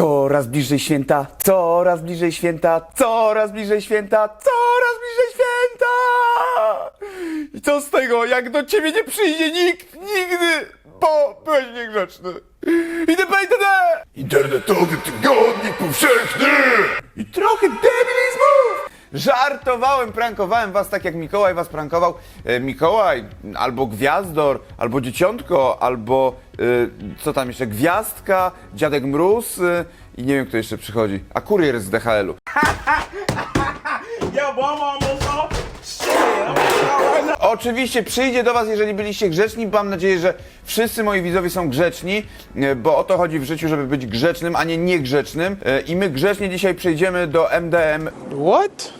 Coraz bliżej święta, coraz bliżej święta, coraz bliżej święta, coraz bliżej święta! I co z tego, jak do ciebie nie przyjdzie nikt, nigdy, bo byłeś niegrzeczny. Itp. itd. Internetowy tygodnik powszechny! I trochę debilizmu! Żartowałem, prankowałem was tak jak Mikołaj was prankował. E, Mikołaj, albo Gwiazdor, albo Dzieciątko, albo e, co tam jeszcze, Gwiazdka, Dziadek Mróz e, i nie wiem kto jeszcze przychodzi. A kurier z DHL-u. Yo, boy, I'm almost off. Shit, I'm out right now. Oczywiście przyjdzie do Was, jeżeli byliście grzeczni. Mam nadzieję, że wszyscy moi widzowie są grzeczni, e, bo o to chodzi w życiu, żeby być grzecznym, a nie niegrzecznym. E, I my grzecznie dzisiaj przejdziemy do MDM. What?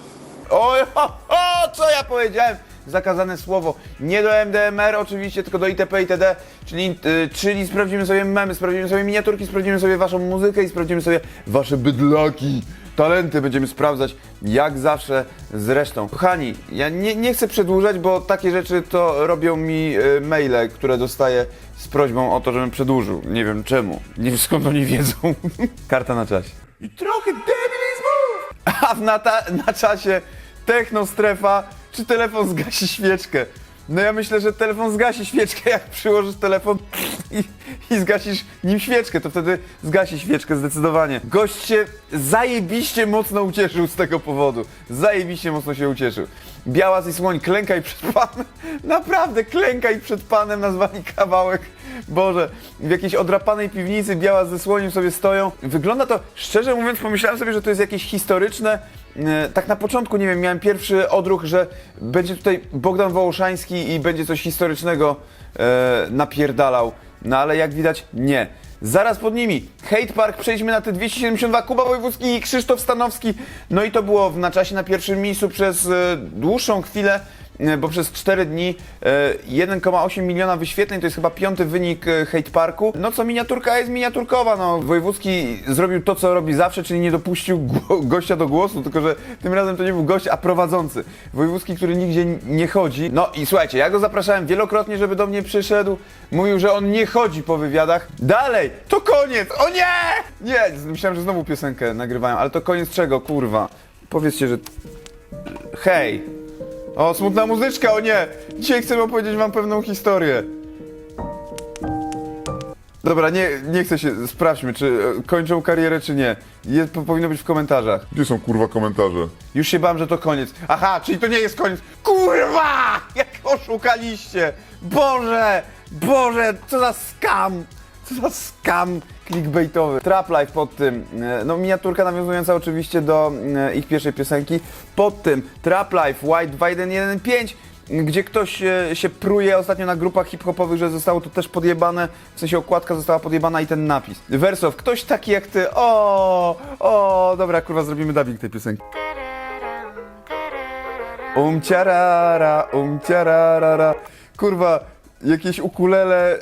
O, o, o, co ja powiedziałem? Zakazane słowo. Nie do MDMR oczywiście, tylko do ITP itd. Czyli, y, czyli sprawdzimy sobie memy, sprawdzimy sobie miniaturki, sprawdzimy sobie waszą muzykę i sprawdzimy sobie wasze bydlaki. Talenty będziemy sprawdzać, jak zawsze zresztą. Kochani, ja nie, nie chcę przedłużać, bo takie rzeczy to robią mi y, maile, które dostaję z prośbą o to, żebym przedłużył. Nie wiem czemu. Nie wiem skąd oni wiedzą. Karta na czasie. I trochę debilizmu! A w na, na czasie technostrefa, czy telefon zgasi świeczkę? No ja myślę, że telefon zgasi świeczkę, jak przyłożysz telefon i, i zgasisz nim świeczkę, to wtedy zgasi świeczkę zdecydowanie. Gość się zajebiście mocno ucieszył z tego powodu. Zajebiście mocno się ucieszył. Białas i słoń, klękaj przed panem. Naprawdę, klękaj przed panem, nazwali kawałek. Boże, w jakiejś odrapanej piwnicy Białas ze słoniem sobie stoją. Wygląda to, szczerze mówiąc, pomyślałem sobie, że to jest jakieś historyczne. e, Tak na początku, nie wiem, miałem pierwszy odruch, że będzie tutaj Bogdan Wołoszański i będzie coś historycznego e, napierdalał. No ale jak widać, nie. Zaraz pod nimi. Hate Park, przejdźmy na te 272, Kuba Wojewódzki i Krzysztof Stanowski. No i to było na czasie na pierwszym miejscu przez e, dłuższą chwilę, bo przez 4 dni e, 1,8 miliona wyświetleń, to jest chyba piąty wynik e, Hate Parku. No co miniaturka jest miniaturkowa, no Wojewódzki zrobił to, co robi zawsze, czyli nie dopuścił gościa do głosu, tylko że tym razem to nie był gość, a prowadzący. Wojewódzki, który nigdzie nie chodzi. No i słuchajcie, ja go zapraszałem wielokrotnie, żeby do mnie przyszedł. Mówił, że on nie chodzi po wywiadach. Dalej, to koniec! O nie! Nie, myślałem, że znowu piosenkę nagrywają, ale to koniec czego, kurwa? Powiedzcie, że... Hej! O, smutna muzyczka, o nie! Dzisiaj chcę opowiedzieć wam pewną historię. Dobra, nie, nie chcę się, sprawdźmy, czy e, kończą karierę, czy nie. Jest, po, powinno być w komentarzach. Gdzie są kurwa komentarze? Już się bałem, że to koniec. Aha, czyli to nie jest koniec. Kurwa! Jak oszukaliście! Boże! Boże, co za skam! Co za skam clickbaitowy. Trap Life pod tym, e, no miniaturka nawiązująca oczywiście do e, ich pierwszej piosenki. Pod tym Trap Life White 2115 gdzie ktoś e, się pruje ostatnio na grupach hip-hopowych, że zostało to też podjebane, w sensie okładka została podjebana i ten napis. Wersow, ktoś taki jak ty, o, o, dobra, kurwa, zrobimy dubbing tej piosenki. Umciarara, umciarara. Kurwa, jakieś ukulele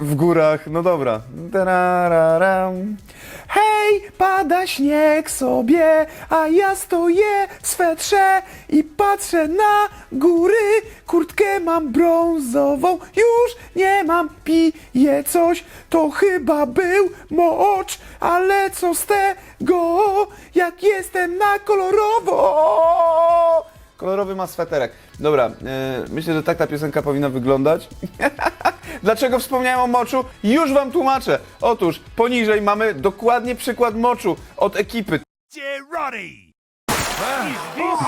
w górach, no dobra. Tarararam. Hej, pada śnieg sobie, a ja stoję w swetrze i patrzę na góry. Kurtkę mam brązową, już nie mam, piję coś. To chyba był mocz, ale co z tego, jak jestem na kolorowo. Kolorowy ma sweterek. Dobra, e, myślę, że tak ta piosenka powinna wyglądać. Dlaczego wspomniałem o moczu? Już wam tłumaczę. Otóż poniżej mamy dokładnie przykład moczu od ekipy.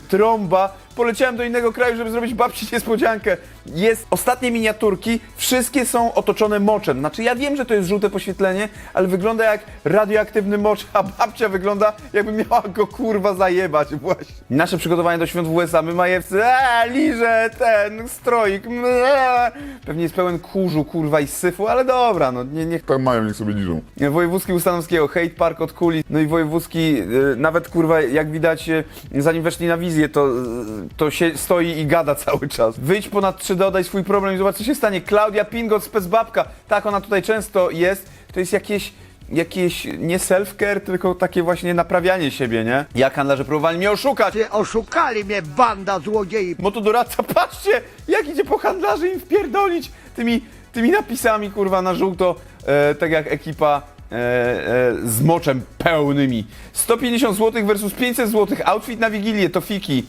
Trąba. Poleciałem do innego kraju, żeby zrobić babci niespodziankę. Jest ostatnie miniaturki, wszystkie są otoczone moczem. Znaczy ja wiem, że to jest żółte poświetlenie, ale wygląda jak radioaktywny mocz, a babcia wygląda jakby miała go kurwa zajebać właśnie. Nasze przygotowanie do świąt w USA, my majewcy, eee, liże ten stroik, eee. Pewnie jest pełen kurzu, kurwa i syfu, ale dobra, no nie, niech Tak mają, niech sobie liżą. Wojewódzki Ustanowskiego, Hate Park od kuli, no i wojewódzki, y, nawet kurwa, jak widać, y, zanim weszli na wizję, to, y, to się stoi i gada cały czas. Wyjdź ponad 3D, dodaj swój problem i zobacz, co się stanie. Klaudia Pingot, specbabka, tak ona tutaj często jest, to jest jakieś jakieś nie self-care, tylko takie właśnie naprawianie siebie, nie? Jak handlarze próbowali mnie oszukać. Ty oszukali mnie, banda złodziei. Motodoradca, patrzcie, jak idzie po handlarzy im wpierdolić tymi, tymi napisami, kurwa, na żółto, e, tak jak ekipa e, e, z moczem pełnymi. 150 zł versus 500 zł. Outfit na Wigilię, to fiki.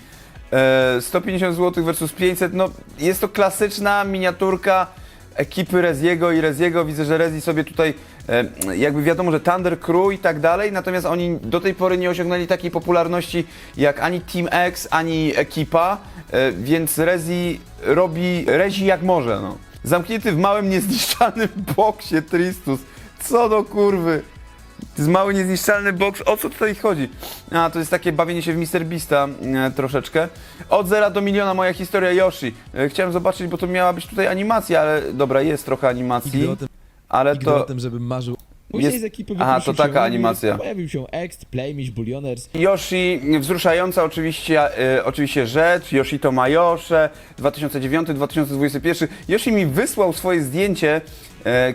E, 150 zł versus 500. No, jest to klasyczna miniaturka ekipy Reziego i Reziego. Widzę, że Rezi sobie tutaj, e, jakby wiadomo, że Thunder Crew i tak dalej, natomiast oni do tej pory nie osiągnęli takiej popularności jak ani Team X, ani ekipa, e, więc Rezi robi Rezi jak może, no. Zamknięty w małym, niezniszczalnym boksie Tristus. Co do kurwy. To jest mały, niezniszczalny boks. O co tutaj chodzi? A, to jest takie bawienie się w Mr. Beasta e, troszeczkę. Od zera do miliona moja historia Yoshi. E, chciałem zobaczyć, bo to miała być tutaj animacja, ale dobra, jest trochę Nigdy animacji. o tym, ale nigdy o to... tym, żebym marzył. Później Jest- z ekipy Aha, wypuścił to się taka animacja. Pojawił się Ext, Playmish, Bullioners. Yoshi, wzruszająca oczywiście, e, oczywiście rzecz, Yoshi to Majosze, 2009-2021. Yoshi mi wysłał swoje zdjęcie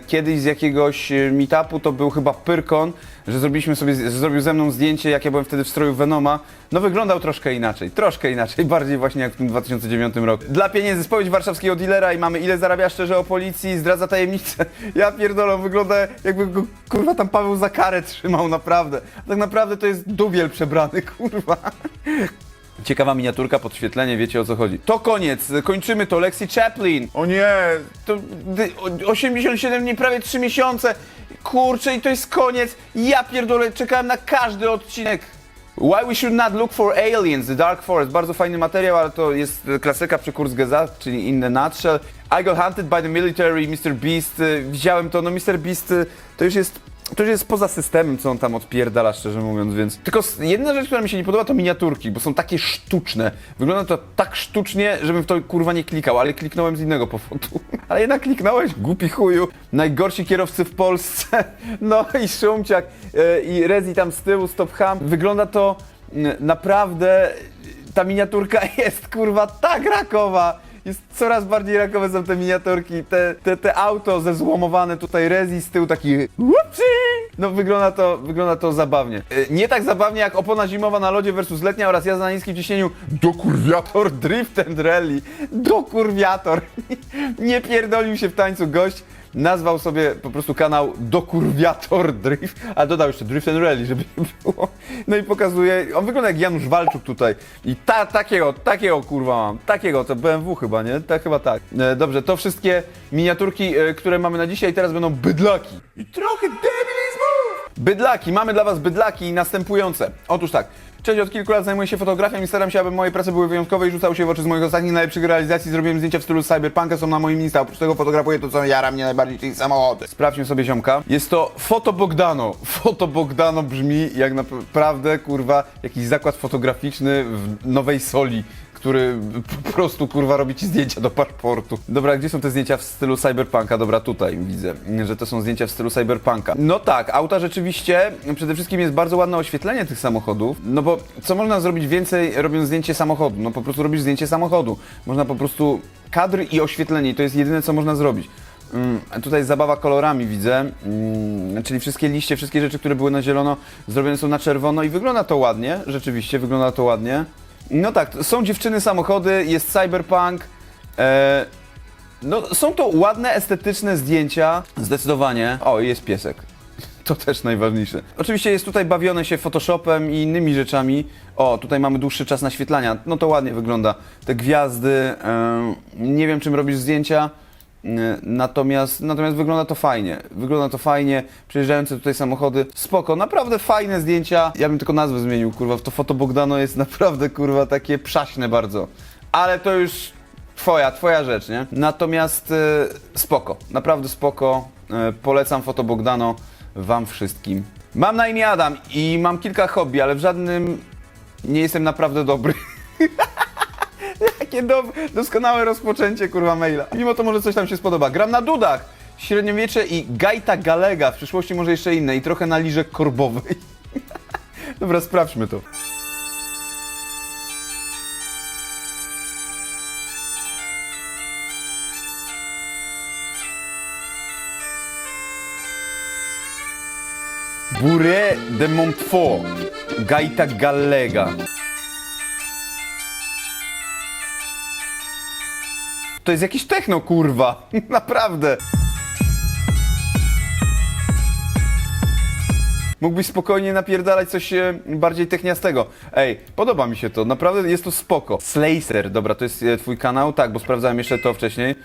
kiedyś z jakiegoś e, meetupu, to był chyba Pyrkon, że zrobiliśmy sobie, że zrobił ze mną zdjęcie, jak ja byłem wtedy w stroju Venoma. No wyglądał troszkę inaczej, troszkę inaczej, bardziej właśnie jak w tym 2009 roku. Dla pieniędzy, spowiedź warszawskiego dealera i mamy ile zarabia szczerze o policji, zdradza tajemnicę. Ja pierdolę, wygląda jakby go kurwa tam Paweł za karę trzymał, naprawdę. Tak naprawdę to jest dubiel przebrany, kurwa. Ciekawa miniaturka, podświetlenie, wiecie o co chodzi. To koniec, kończymy to. Lexi Chaplin. O nie! To dy- o- 87 dni, prawie 3 miesiące. Kurczę, i to jest koniec. Ja pierdolę, czekałem na każdy odcinek. Why we should not look for aliens, The Dark Forest. Bardzo fajny materiał, ale to jest klasyka przy Kurzgesagt, czyli in the nutshell. I got hunted by the military, Mr. Beast. y, Widziałem to, no Mr. Beast y, to już jest... To już jest poza systemem, co on tam odpierdala, szczerze mówiąc, więc... Tylko jedna rzecz, która mi się nie podoba, to miniaturki, bo są takie sztuczne. Wygląda to tak sztucznie, żebym w to kurwa nie klikał, ale kliknąłem z innego powodu. Ale jednak kliknąłeś, głupi chuju. Najgorsi kierowcy w Polsce. No i Szumciak e, i Rezi tam z tyłu, Stop Ham. Wygląda to mm, naprawdę... Ta miniaturka jest kurwa tak rakowa. Jest coraz bardziej rakowe są te miniaturki, te, te, te auto zezłomowane tutaj Rezi z tyłu taki whoopsie. No wygląda to, wygląda to zabawnie. E, Nie tak zabawnie jak opona zimowa na lodzie versus letnia oraz jazda na niskim ciśnieniu Dokurwiator Drift and Rally. Dokurwiator. Nie pierdolił się w tańcu gość. Nazwał sobie po prostu kanał Dokurwiator Drift, a dodał jeszcze Drift and Rally, żeby nie było. No i pokazuje, on wygląda jak Janusz Walczuk tutaj. I ta, takiego, takiego kurwa mam, takiego, to BMW chyba, nie? Tak, chyba tak. E, dobrze, to wszystkie miniaturki, e, które mamy na dzisiaj, teraz będą bydlaki. I trochę debilizmu! Bydlaki, mamy dla Was bydlaki następujące. Otóż tak. Cześć, od kilku lat zajmuję się fotografią i staram się, aby moje prace były wyjątkowe i rzucały się w oczy z moich ostatnich najlepszych realizacji. Zrobiłem zdjęcia w stylu cyberpunka, są na moim Insta. Oprócz tego fotografuję to, co jara mnie najbardziej, czyli samochody. Sprawdźmy sobie ziomka. Jest to Foto Bogdano. Foto Bogdano brzmi jak naprawdę, kurwa, jakiś zakład fotograficzny w Nowej Soli który po prostu kurwa robi ci zdjęcia do paszportu. Dobra, gdzie są te zdjęcia w stylu cyberpunka? Dobra, tutaj widzę, że to są zdjęcia w stylu cyberpunka. No tak, auta rzeczywiście, przede wszystkim jest bardzo ładne oświetlenie tych samochodów, no bo co można zrobić więcej robiąc zdjęcie samochodu? No po prostu robisz zdjęcie samochodu. Można po prostu kadry i oświetlenie to jest jedyne co można zrobić. Mm, tutaj zabawa kolorami widzę, mm, czyli wszystkie liście, wszystkie rzeczy, które były na zielono, zrobione są na czerwono i wygląda to ładnie, rzeczywiście wygląda to ładnie. No tak, są dziewczyny, samochody, jest cyberpunk. E, no, są to ładne, estetyczne zdjęcia, zdecydowanie. O, jest piesek. To też najważniejsze. Oczywiście jest tutaj bawione się Photoshopem i innymi rzeczami. O, tutaj mamy dłuższy czas naświetlania. No to ładnie wygląda. Te gwiazdy. nie wiem, czym robisz zdjęcia. e, Natomiast, natomiast wygląda to fajnie. Wygląda to fajnie. Przejeżdżające tutaj samochody. Spoko, naprawdę fajne zdjęcia. Ja bym tylko nazwę zmienił, kurwa. To foto Bogdano jest naprawdę, kurwa, takie przaśne bardzo. Ale to już Twoja, twoja rzecz, nie? Natomiast e, spoko, naprawdę spoko. E, polecam Foto Bogdano wam wszystkim. Mam na imię Adam i mam kilka hobby, ale w żadnym nie jestem naprawdę dobry. Jakie do, doskonałe rozpoczęcie, kurwa, maila. Mimo to może coś tam się spodoba. Gram na dudach. Średniowiecze i gajta galega. W przyszłości może jeszcze inne i trochę na liże korbowej. Dobra, sprawdźmy to. Bourret de Montfort. Gaita Gallega. To jest jakiś techno, kurwa. Naprawdę. mógłbyś spokojnie napierdalać coś e, bardziej techniastego. Ej, podoba mi się to, naprawdę jest to spoko. Slacer, dobra, to jest e, twój kanał? Tak, bo sprawdzałem jeszcze to wcześniej.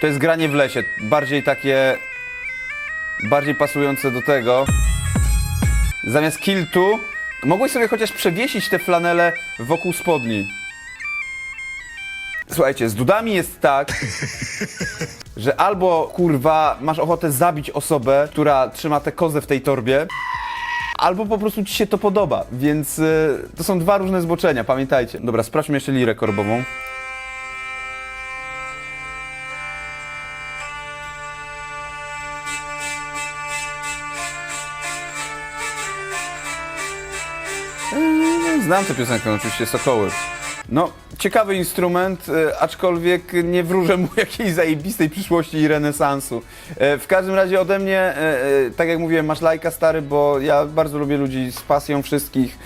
To jest granie w lesie, bardziej takie... bardziej pasujące do tego. Zamiast kiltu, mogłeś sobie chociaż przewiesić te flanele wokół spodni. Słuchajcie, z dudami jest tak, że albo kurwa masz ochotę zabić osobę, która trzyma tę kozę w tej torbie, albo po prostu ci się to podoba, więc y, to są dwa różne zboczenia, pamiętajcie. Dobra, sprawdźmy jeszcze lirę korbową. Znam tę piosenkę, oczywiście, Sokoły. No, ciekawy instrument, e, aczkolwiek nie wróżę mu jakiejś zajebistej przyszłości i renesansu. E, w każdym razie ode mnie, e, tak jak mówiłem, masz lajka stary, bo ja bardzo lubię ludzi z pasją wszystkich,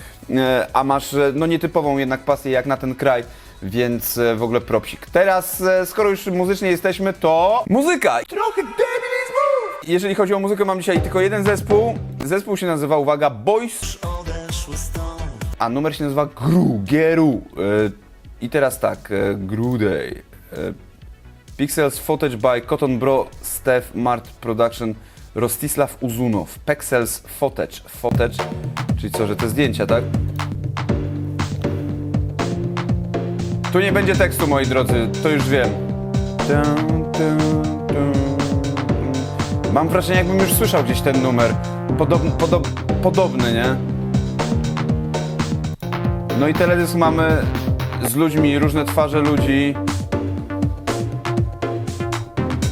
a masz no nietypową jednak pasję jak na ten kraj. Więc w ogóle propsik. Teraz, skoro już muzycznie jesteśmy, to muzyka! Trochę debilizmu! Jeżeli chodzi o muzykę, mam dzisiaj tylko jeden zespół. Zespół się nazywa, uwaga, Boys a numer się nazywa Gru, Geru. E, I teraz tak, e, Grudej. E, Pixels Footage by Cotton Bro, Steph Mart Production, Rostislav Uzunow. Pixels Footage. Footage, czyli co, że te zdjęcia, tak? Tu nie będzie tekstu, moi drodzy, to już wiem. Mam wrażenie, jakbym już słyszał gdzieś ten numer. Podob, podob, podobny, nie? No i teledysk mamy z ludźmi, różne twarze ludzi,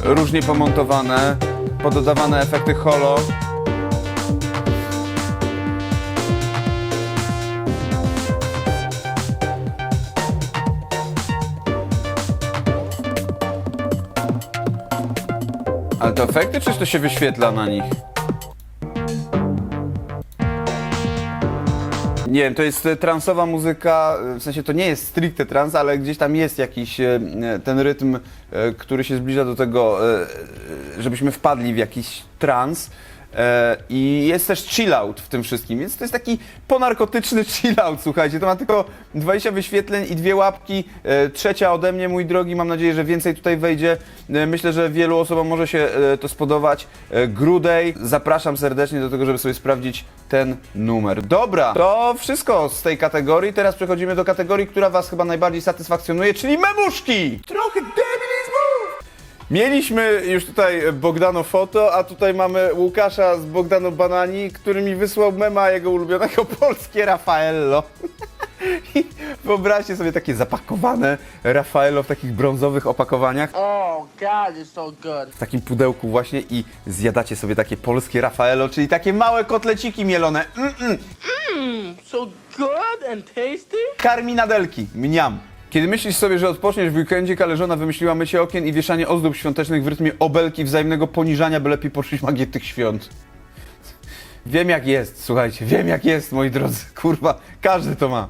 różnie pomontowane, pododawane efekty holo. Ale to efekty, czy to się wyświetla na nich? Nie wiem, to jest e, transowa muzyka, e, w sensie to nie jest stricte trans, ale gdzieś tam jest jakiś e, ten rytm, który się zbliża do tego, żebyśmy wpadli w jakiś trans. E, I jest też chill out w tym wszystkim, więc to jest taki ponarkotyczny chill out, słuchajcie. To ma tylko 20 wyświetleń i dwie łapki. E, Trzecia ode mnie, mój drogi, mam nadzieję, że więcej tutaj wejdzie. E, Myślę, że wielu osobom może się to spodobać. Grudej, zapraszam serdecznie do tego, żeby sobie sprawdzić ten numer. Dobra, to wszystko z tej kategorii. Teraz przechodzimy do kategorii, która Was chyba najbardziej satysfakcjonuje, czyli memuszki! Trochę! Mieliśmy już tutaj Bogdano Foto, a tutaj mamy Łukasza z Bogdano Banani, który mi wysłał mema jego ulubionego polskie Raffaello. I wyobraźcie sobie takie zapakowane Raffaello w takich brązowych opakowaniach, Oh God, it's so good. w takim pudełku właśnie i zjadacie sobie takie polskie Raffaello, czyli takie małe kotleciki mielone. Mm-mm. So good and tasty. Karminadelki, mniam. Kiedy myślisz sobie, że odpoczniesz w weekendzie, kależona wymyśliła mycie okien i wieszanie ozdób świątecznych w rytmie obelki wzajemnego poniżania, by lepiej poczuć magię tych świąt. Wiem jak jest, słuchajcie, wiem jak jest, moi drodzy, kurwa, każdy to ma.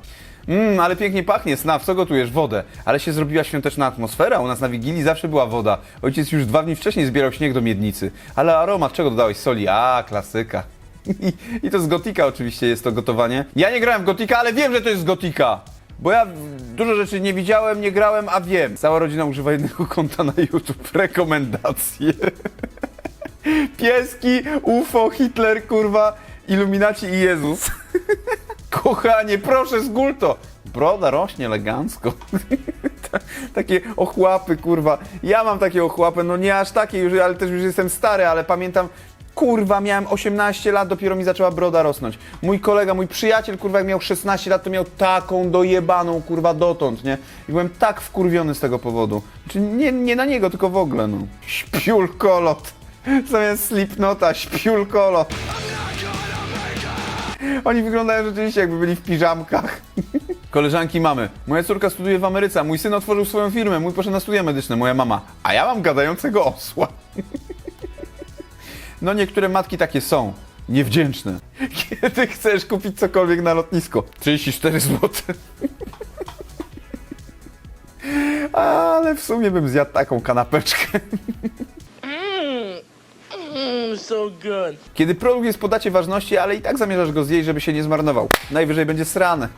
Mmm, ale pięknie pachnie, Snaw, co gotujesz? Wodę. Ale się zrobiła świąteczna atmosfera, u nas na Wigilii zawsze była woda. Ojciec już dwa dni wcześniej zbierał śnieg do miednicy. Ale aromat, czego dodałeś? Soli? A, klasyka. I, I to z Gotika oczywiście jest to gotowanie. Ja nie grałem w Gotika, ale wiem, że to jest z Gotika. Bo ja dużo rzeczy nie widziałem, nie grałem, a wiem. Cała rodzina używa jednego konta na YouTube. Rekomendacje. Pieski, UFO, Hitler, kurwa, Iluminaci i Jezus. Kochanie, proszę, zgól to. Broda rośnie elegancko. Ta- takie ochłapy, kurwa. Ja mam takie ochłapy, no nie aż takie już, ale też już jestem stary, ale pamiętam, kurwa, miałem 18 lat, dopiero mi zaczęła broda rosnąć. Mój kolega, mój przyjaciel, kurwa, jak miał 16 lat, to miał taką dojebaną, kurwa, dotąd, nie? I byłem tak wkurwiony z tego powodu. Znaczy, nie, nie na niego, tylko w ogóle, no. Śpiulkolot. Zamiast Slipnota, śpiulkolot. Oni wyglądają rzeczywiście jakby byli w piżamkach. Koleżanki mamy. Moja córka studiuje w Ameryce, mój syn otworzył swoją firmę, mój poszedł na studia medyczne, moja mama. A ja mam gadającego osła. No niektóre matki takie są. Niewdzięczne. Kiedy chcesz kupić cokolwiek na lotnisko? 34 zł. Ale w sumie bym zjadł taką kanapeczkę. Mmm, so good. Kiedy produkt jest po dacie ważności, ale i tak zamierzasz go zjeść, żeby się nie zmarnował. Najwyżej będzie srane.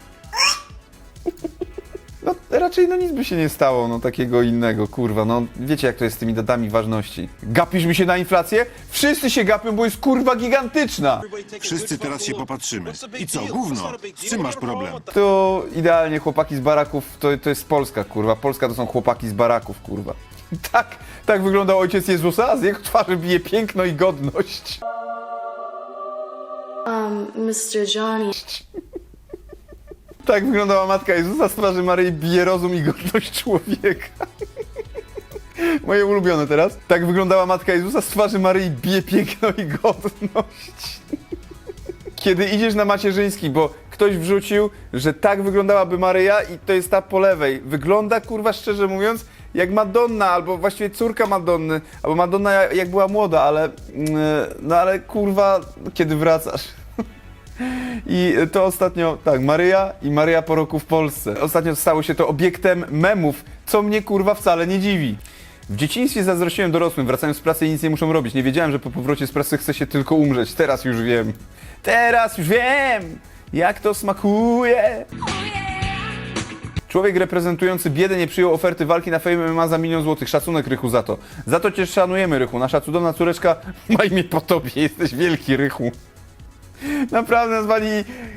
No raczej no nic by się nie stało, no takiego innego, kurwa, no wiecie jak to jest z tymi datami ważności. Gapisz mi się na inflację? Wszyscy się gapią, bo jest kurwa gigantyczna. Wszyscy teraz się popatrzymy. I co, gówno? Z czym masz problem? To idealnie chłopaki z baraków, to, to jest Polska, kurwa. Polska to są chłopaki z baraków, kurwa. Tak, tak wyglądał ojciec Jezusa, z jego twarzy bije piękno i godność. Um, Mr. Johnny. Tak wyglądała matka Jezusa, z twarzy Maryi bije rozum i godność człowieka. Moje ulubione teraz. Tak wyglądała matka Jezusa, z twarzy Maryi bije piękno i godność. Kiedy idziesz na macierzyński, bo ktoś wrzucił, że tak wyglądałaby Maryja i to jest ta po lewej. Wygląda, kurwa, szczerze mówiąc, jak Madonna, albo właściwie córka Madonny, albo Madonna jak była młoda, ale mm, no ale kurwa, kiedy wracasz? I to ostatnio, tak, Maryja i Maryja po roku w Polsce. Ostatnio stało się to obiektem memów, co mnie kurwa wcale nie dziwi. W dzieciństwie zazdrościłem dorosłym, wracając z pracy i nic nie muszą robić. Nie wiedziałem, że po powrocie z pracy chce się tylko umrzeć. Teraz już wiem. Teraz już wiem, jak to smakuje. Człowiek reprezentujący biedę nie przyjął oferty walki na Fame MMA za milion złotych. Szacunek Rychu za to. Za to cię szanujemy Rychu. Nasza cudowna córeczka ma imię po tobie. Jesteś wielki Rychu. Naprawdę nazwali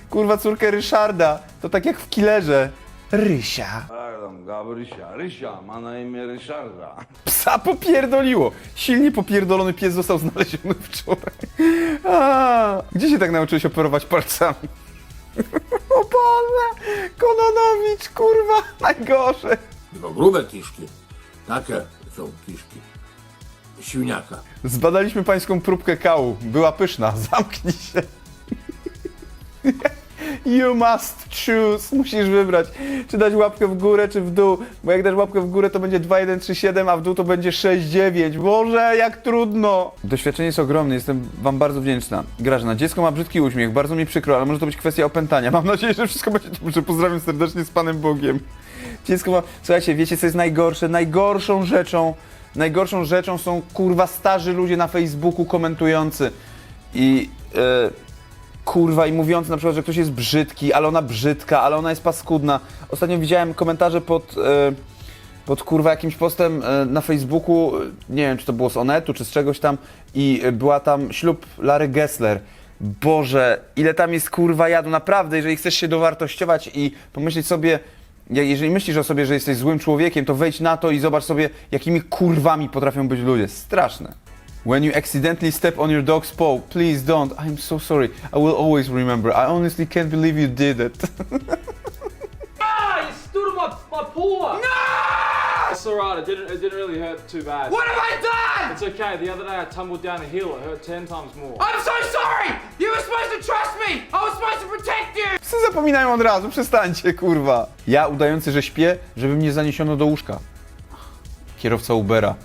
kurwa córkę Ryszarda. To tak jak w Killerze. Rysia. Adam Gabrysia, Rysia, ma na imię Ryszarda. Psa popierdoliło. Silnie popierdolony pies został znaleziony wczoraj. A, gdzie się tak nauczyłeś operować palcami? O Boże! Kononowicz, kurwa, najgorzej. No grube kiszki. Takie są kiszki. Świniaka. Zbadaliśmy pańską próbkę kału. Była pyszna. Zamknij się. You must choose. Musisz wybrać, czy dać łapkę w górę, czy w dół. Bo jak dasz łapkę w górę, to będzie 2137, a w dół to będzie 69. Boże, jak trudno. Doświadczenie jest ogromne, jestem wam bardzo wdzięczna. Grażyna, dziecko ma brzydki uśmiech, bardzo mi przykro, ale może to być kwestia opętania. Mam nadzieję, że wszystko będzie dobrze. Pozdrawiam serdecznie z Panem Bogiem. Dziecko ma... Słuchajcie, wiecie co jest najgorsze? Najgorszą rzeczą, najgorszą rzeczą są kurwa starzy ludzie na Facebooku komentujący. I... e, kurwa i mówiący na przykład, że ktoś jest brzydki, ale ona brzydka, ale ona jest paskudna. Ostatnio widziałem komentarze pod, e, pod kurwa jakimś postem e, na Facebooku, nie wiem czy to było z Onetu czy z czegoś tam i była tam ślub Lary Gessler. Boże, ile tam jest kurwa jadu, naprawdę, jeżeli chcesz się dowartościować i pomyśleć sobie, jeżeli myślisz o sobie, że jesteś złym człowiekiem, to wejdź na to i zobacz sobie, jakimi kurwami potrafią być ludzie. Straszne. When you accidentally step on your dog's paw, please don't. I'm so sorry. I will always remember. I honestly can't believe you did it. Ah, you stood on my, my paw! No! It's alright, it didn't, it didn't really hurt too bad. What have I done? It's okay, the other day I tumbled down a hill, it hurt 10 times more. I'm so sorry! You were supposed to trust me! I was supposed to protect you! Psy zapominają od razu, przestańcie, kurwa. Ja udający, że śpię, żeby mnie zaniesiono do łóżka. Kierowca Ubera.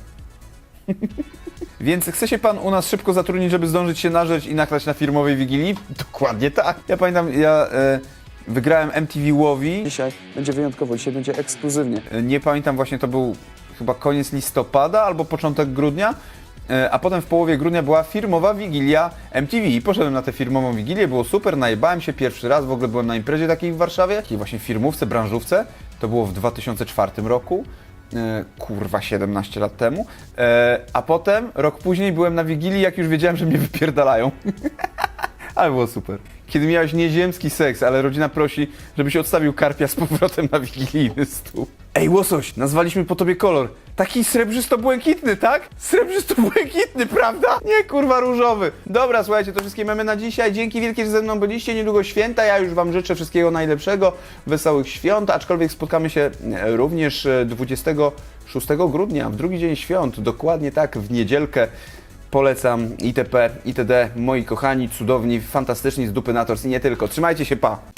Więc chce się pan u nas szybko zatrudnić, żeby zdążyć się narzeć i naklać na firmowej wigilii? Dokładnie tak. Ja pamiętam, ja e, wygrałem MTV Łowi. Dzisiaj będzie wyjątkowo, dzisiaj będzie ekskluzywnie. E, nie pamiętam, właśnie to był chyba koniec listopada albo początek grudnia. E, A potem w połowie grudnia była firmowa wigilia MTV i poszedłem na tę firmową wigilię, było super, najebałem się pierwszy raz, w ogóle byłem na imprezie takiej w Warszawie, takiej właśnie firmówce, branżówce, to było w 2004 roku, kurwa 17 lat temu, E, a potem rok później byłem na wigilii, jak już wiedziałem, że mnie wypierdalają. Ale było super. Kiedy miałeś nieziemski seks, ale rodzina prosi, żebyś odstawił karpia z powrotem na wigilijny stół. Ej, łosoś, nazwaliśmy po tobie kolor. Taki srebrzysto-błękitny, tak? Srebrzysto-błękitny, prawda? Nie, kurwa, różowy. Dobra, słuchajcie, to wszystkie mamy na dzisiaj. Dzięki wielkie, że ze mną byliście. Niedługo święta. Ja już wam życzę wszystkiego najlepszego, wesołych świąt, aczkolwiek spotkamy się e, również e, 26 grudnia, w drugi dzień świąt, dokładnie tak, w niedzielkę. Polecam itp. itd. Moi kochani, cudowni, fantastyczni z dupy na tors i nie tylko. Trzymajcie się, pa!